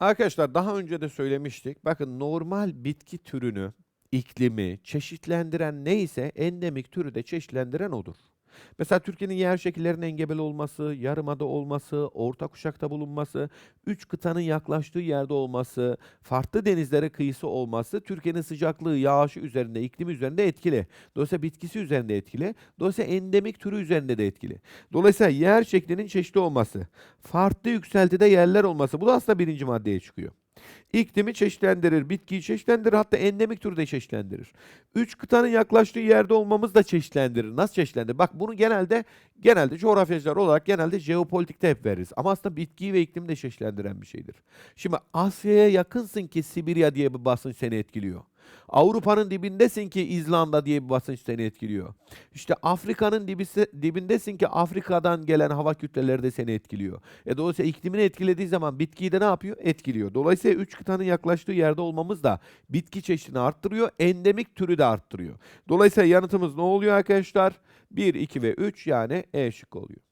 Arkadaşlar daha önce de söylemiştik. Bakın normal bitki türünü, iklimi çeşitlendiren neyse endemik türü de çeşitlendiren odur. Mesela Türkiye'nin yer şekillerinin engebeli olması, yarımada olması, orta kuşakta bulunması, üç kıtanın yaklaştığı yerde olması, farklı denizlere kıyısı olması Türkiye'nin sıcaklığı, yağışı üzerinde, iklimi üzerinde etkili. Dolayısıyla bitkisi üzerinde etkili. Dolayısıyla endemik türü üzerinde de etkili. Dolayısıyla yer şeklinin çeşitli olması, farklı yükseltide yerler olması bu da aslında birinci maddeye çıkıyor. İklimi çeşitlendirir, bitkiyi çeşitlendirir, hatta endemik türü de çeşitlendirir. Üç kıtanın yaklaştığı yerde olmamız da çeşitlendirir. Nasıl çeşitlendirir? Bak bunu genelde genelde coğrafyacılar olarak genelde jeopolitikte hep veririz. Ama aslında bitkiyi ve iklimi de çeşitlendiren bir şeydir. Şimdi Asya'ya yakınsın ki Sibirya diye bir basınç seni etkiliyor. Avrupa'nın dibindesin ki İzlanda diye bir basınç seni etkiliyor. İşte Afrika'nın dibisi, dibindesin ki Afrika'dan gelen hava kütleleri de seni etkiliyor. E dolayısıyla iklimini etkilediği zaman bitkiyi de ne yapıyor? Etkiliyor. Dolayısıyla üç kıtanın yaklaştığı yerde olmamız da bitki çeşidini arttırıyor, endemik türü de arttırıyor. Dolayısıyla yanıtımız ne oluyor arkadaşlar? 1, 2 ve 3 yani E şıkkı oluyor.